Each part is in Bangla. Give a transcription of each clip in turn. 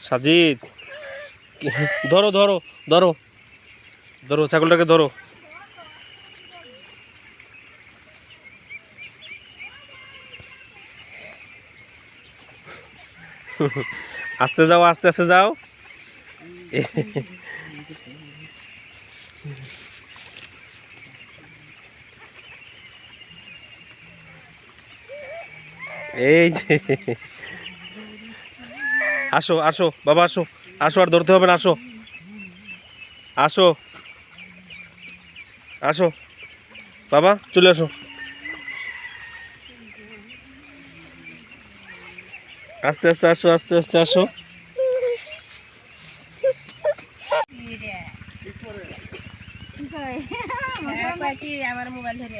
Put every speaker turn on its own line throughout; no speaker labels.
সাজিদ। ধরো ধরো ধরো। ধরো ছাগলটাকে ধরো। আস্তে যাও আস্তে আস্তে যাও। এই যে। আসো আসো বাবা আসো আসো আর ধরতে হবে না আসো। আসো। আসো। বাবা চলে আসো। আস্তে আস্তে আসো আস্তে আস্তে আসো।
আমার মোবাইল ধরে।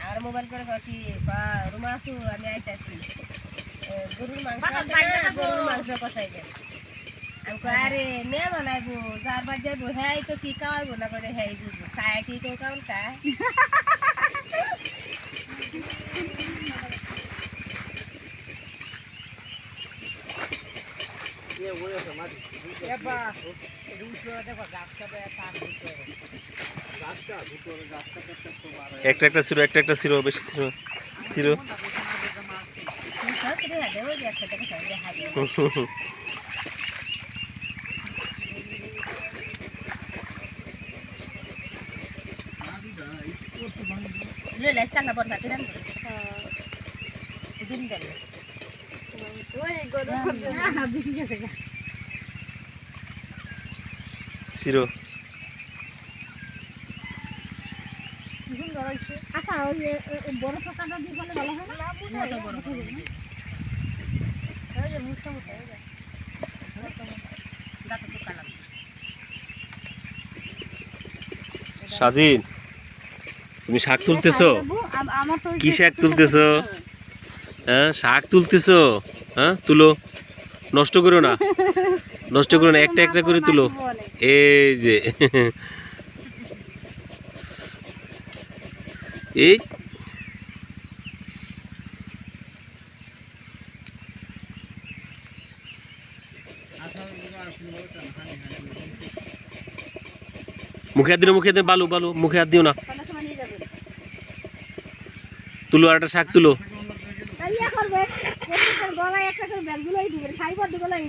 আমার মোবাইল করে কি রুমা আমি আইতাছি। এ, গরুর মাংস মাংস কষাই আমি কই আরে নে বানাইবো যার বাদ হ্যাঁ তো কি খাওয়াইবো না হ্যাঁ কি খায়
একটা একটা ছিল, একটা একটা ছিল বেশি ছিল ছিল।
আচ্ছা বড় পোকাটা দিয়ে ভালো হয় না
বড় ওই যে মুখটা মুখটা ওই যে দাঁত তো কালাম
সাজিন, তুমি শাক তুলতেছো? কি শাক তুলতেছো? হ্যাঁ শাক তুলতেছো? হ্যাঁ তুলো। নষ্ট করো না। নষ্ট করো না, একটা একটা করে তুলো। এই যে। এই মুখে হাত দিও মুখে হাত বালু বালু মুখে হাত দিও না? তুলো আর একটা শাক তুলো
ইয়া গলায় একটা করে ব্যাগ ঝুলাই দিবেন, খাইবার দিকে লাই